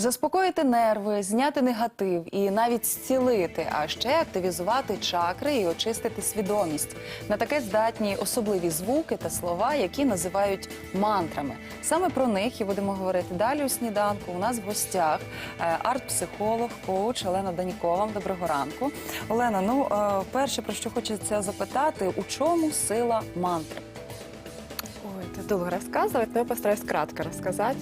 Заспокоїти нерви, зняти негатив і навіть зцілити, а ще активізувати чакри і очистити свідомість. На таке здатні особливі звуки та слова, які називають мантрами. Саме про них і будемо говорити далі у сніданку. У нас в гостях е, арт-психолог, коуч Олена Данькова. Доброго ранку. Олена, ну е, перше про що хочеться запитати, у чому сила мантри? Ой, это долго рассказывать, но я постараюсь кратко рассказать.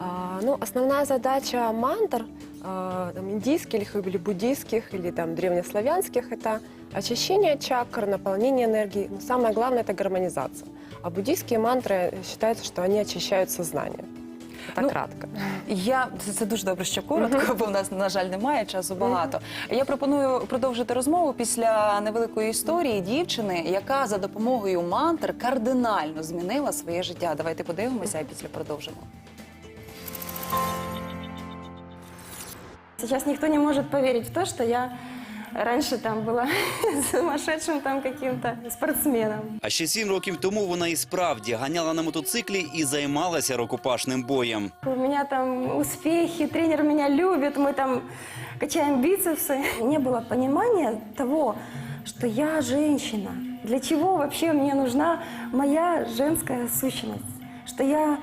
А, ну, основная задача мантр, а, там, индийских или буддийских, или там, древнеславянских, это очищение чакр, наполнение энергии. Но самое главное – это гармонизация. А буддийские мантры считается, что они очищают сознание. Это Ну, кратко. Я це, це дуже добре, що коротко, бо в нас на жаль немає часу багато. Я пропоную продовжити розмову після невеликої історії дівчини, яка за допомогою мантр кардинально змінила своє життя. Давайте подивимося, а після продовжимо. Сейчас никто не может поверить в то, что я раньше там была сумасшедшим там каким-то спортсменом. А ще сім років тому вона і справді ганяла на мотоциклі і займалася рукопашним боєм. У меня там успехи, тренер меня любит, мы там качаем бицепсы. Не было понимания того, что я женщина. Для чего вообще мне нужна моя женская сущность? Что я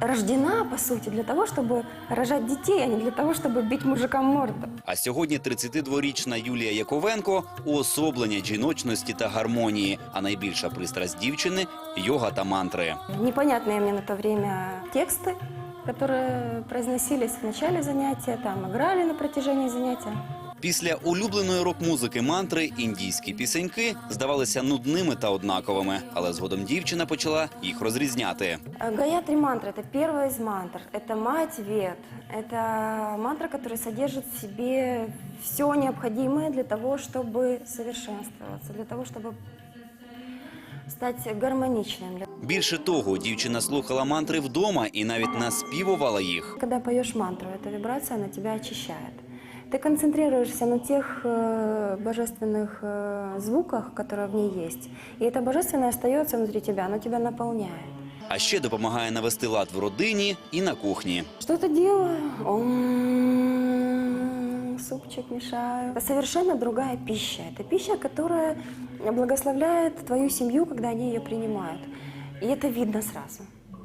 рождена, по сути, для того, чтобы рожать детей, а не для того, чтобы бить мужикам морду. А сьогодні 32-річна Юлія Яковенко уособлення жіночності та гармонії. А найбільша пристрасть дівчини йога та мантри. Непонятные мне на то время тексты, которые произносились в начале занятия, там играли на протяжении занятия. Після улюбленої рок-музики мантри індійські пісеньки здавалися нудними та однаковими, але згодом дівчина почала їх розрізняти. Э, Гаятри мантра – это первая из мантр. Это мать вет. Это мантра, которая содержит в себе все необходимое для того, чтобы совершенствоваться, для того, чтобы стать гармоничным. Більше того, дівчина слухала мантри вдома і навіть наспівувала їх. Когда поешь мантру, эта вибрация, она тебя очищает. Ты концентрируешься на тех э, божественных э, звуках, которые в ней есть. И это божественное остается внутри тебя, оно тебя наполняет. А ще допомагає навести лад в родині і на кухні. Что-то делаю, ом, супчик мешаю. Это совершенно другая пища. Это пища, которая благословляет твою семью, когда они ее принимают. И это видно сразу.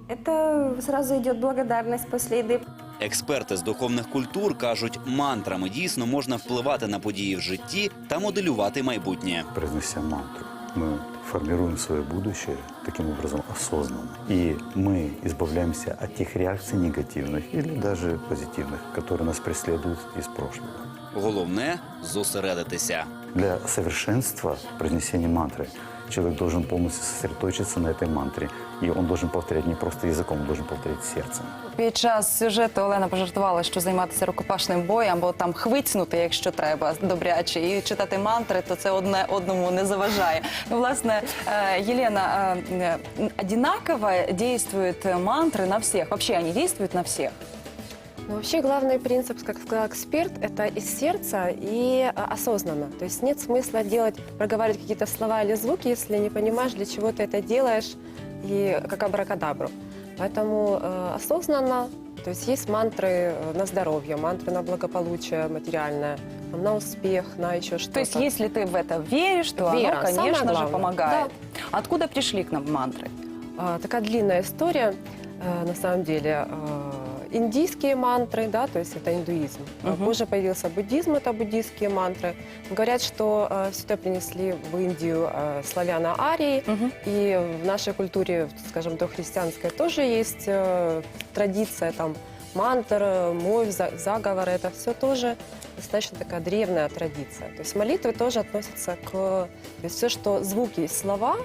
Это сразу идет благодарность после еды. Експерти з духовних культур кажуть, мантрами дійсно можна впливати на події в житті та моделювати майбутнє. произнося мантру, мы формируем свое будущее таким образом осознанно. И мы избавляемся от тех реакций негативных или даже позитивных, которые нас преследуют из прошлого. Головне зосередитися. Для совершенства произнесения мантры человек должен полностью сосредоточиться на этой мантре. И он должен повторять не просто языком, он должен повторять сердцем. Під час сюжету Олена пожартувала, що займатися рукопашним боєм або там хвицнути, якщо треба, добряче, і читати мантри, то це одне одному не заважає. Ну, власне, е, Елена, е, е, одинаково действуют мантры на всех? Вообще они действуют на всех? Но вообще главный принцип, как сказал эксперт, это из сердца и а, осознанно. То есть нет смысла делать, проговаривать какие-то слова или звуки, если не понимаешь, для чего ты это делаешь, и как абракадабру. Поэтому э, осознанно, то есть есть мантры э, на здоровье, мантры на благополучие материальное, там, на успех, на еще что-то. То есть, если ты в это веришь, то Вера, оно, конечно же, помогает. Откуда пришли к нам мантры? А, такая длинная история, э, на самом деле. Э, Индийские мантры, да, то есть это индуизм. А Мгм. Позже появился буддизм, это буддийские мантры. Говорят, что э, сюда принесли в Индию э, славяно-арии, Мгм. и в нашей культуре, скажем, дохристианской тоже есть э, традиция там мантр, э, моль, за- заговоры, это все тоже достаточно такая древняя традиция. То есть молитвы тоже относятся к... То есть все, что звуки и слова,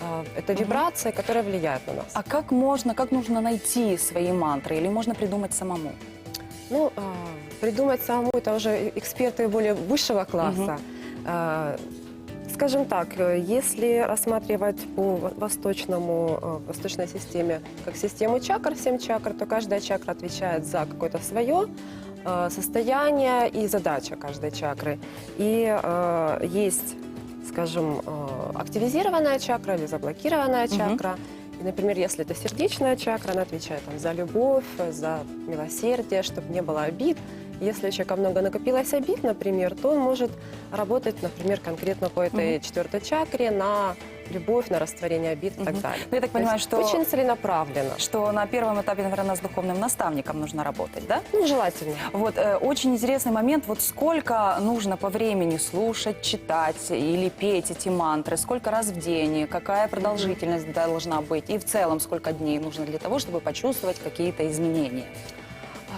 э, это Мгм. вибрация, которая влияет на нас. А как можно, как нужно найти свои мантры? Или можно придумать самому? Ну, а, придумать самому это уже эксперты более высшего класса. А, Скажем так, э, если рассматривать по во- восточному, э, восточной системе как систему чакр, 7 чакр, то каждая чакра отвечает за какое-то свое э, состояние и задача каждой чакры. И э, есть, скажем, активизированная чакра или заблокированная чакра. И, например, если это сердечная чакра, она отвечает там, за любовь, за милосердие, чтобы не было обид. Если у человека много накопилось обид, например, то он может работать, например, конкретно по этой четвертой чакре на любовь, на растворение обид и так далее. Ну, я так понимаю, что- Очень целенаправленно. Что на первом этапе, наверное, с духовным наставником нужно работать, да? Ну, желательно. Вот э, очень интересный момент. Вот сколько нужно по времени слушать, читать или петь эти мантры? Сколько раз в день? Какая продолжительность должна быть? И в целом сколько дней нужно для того, чтобы почувствовать какие-то изменения?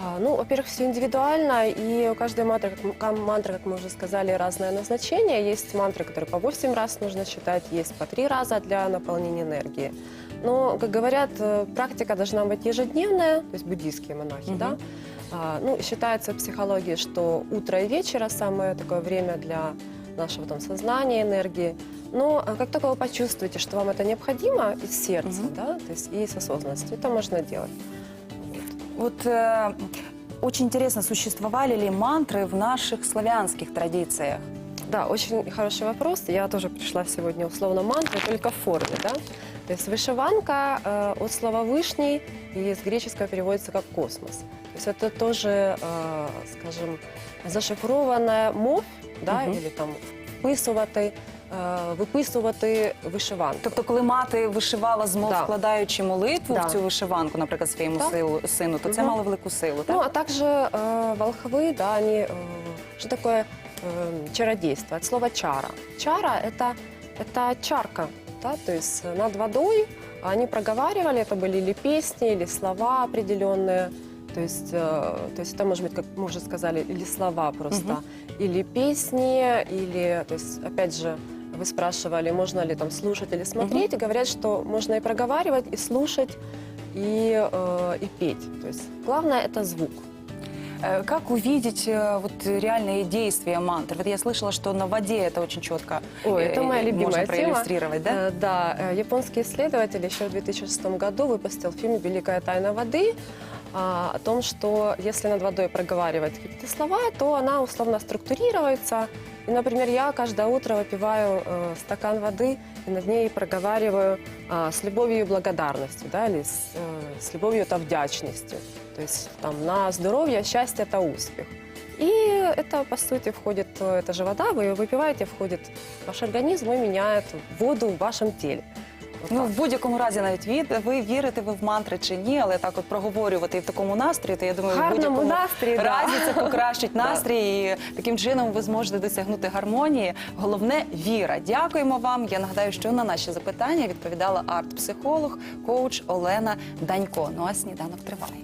А, Ну, во-первых, все индивидуально, и у каждой мантры, как, мантры, как мы уже сказали, разное назначение. Есть мантры, которые по 8 раз нужно читать, есть по 3 раза для наполнения энергии. Но, как говорят, э, практика должна быть ежедневная, то есть буддийские монахи, Мгм. да. А, Ну, считается в психологии, что утро и вечера самое такое время для нашего там сознания, энергии. Но а, как только вы почувствуете, что вам это необходимо из сердца, Мгм. да, то есть и с осознанностью, это можно делать. Вот э, очень интересно, существовали ли мантры в наших славянских традициях? Да, очень хороший вопрос. Я тоже пришла сегодня условно мантры, только в форме, да. То есть вышиванка э, от слова «вышний» и с греческого переводится как «космос». То есть это тоже, э, скажем, зашифрованная мов, да, Мгм. или там вписувати, е, виписувати вишиванку. Тобто, коли мати вишивала змов, Да. вкладаючи молитву Да. в цю вишиванку, наприклад, своєму Так. силу, сину, то це Мгм. мало велику силу, Ну, так? а также э, волхвы, да, они... э, что такое э, чародейство? От слова чара. Чара – это, это чарка, да, то есть э, над водой они проговаривали, это были или песни, или слова определенные, то есть, э, то есть это может быть, как мы уже сказали, или слова просто, или песни, или, то есть, опять же, вы спрашивали, можно ли там слушать или смотреть, и говорят, что можно и проговаривать, и слушать, и, э, и петь. То есть главное это звук. Э, Как увидеть э, вот реальные действия мантр? Вот я слышала, что на воде это очень четко Ой, э, это моя любимая можно тема. проиллюстрировать, да? Э, Да, э, японский исследователь еще в 2006 году выпустил фильм «Великая тайна воды», а, о том, что если над водой проговаривать какие-то слова, то она условно структурируется. И, например, я каждое утро выпиваю э, стакан воды и над ней проговариваю а, с любовью и благодарностью, да, или с, э, с любовью это вдячностью. То есть там на здоровье, счастье это успех. И это, по сути, входит, э, это же вода, вы ее выпиваете, входит в ваш организм и меняет воду в вашем теле. Ну, в будь-якому разі, навіть від ви вірите ви в мантри чи ні, але так от проговорювати і в такому настрої, то я думаю, в Гарному будь-якому настрій, да. разі це покращить настрій, і таким чином ви зможете досягнути гармонії. Головне віра. Дякуємо вам. Я нагадаю, що на наші запитання відповідала арт-психолог, коуч Олена Данько. Ну а сніданок триває.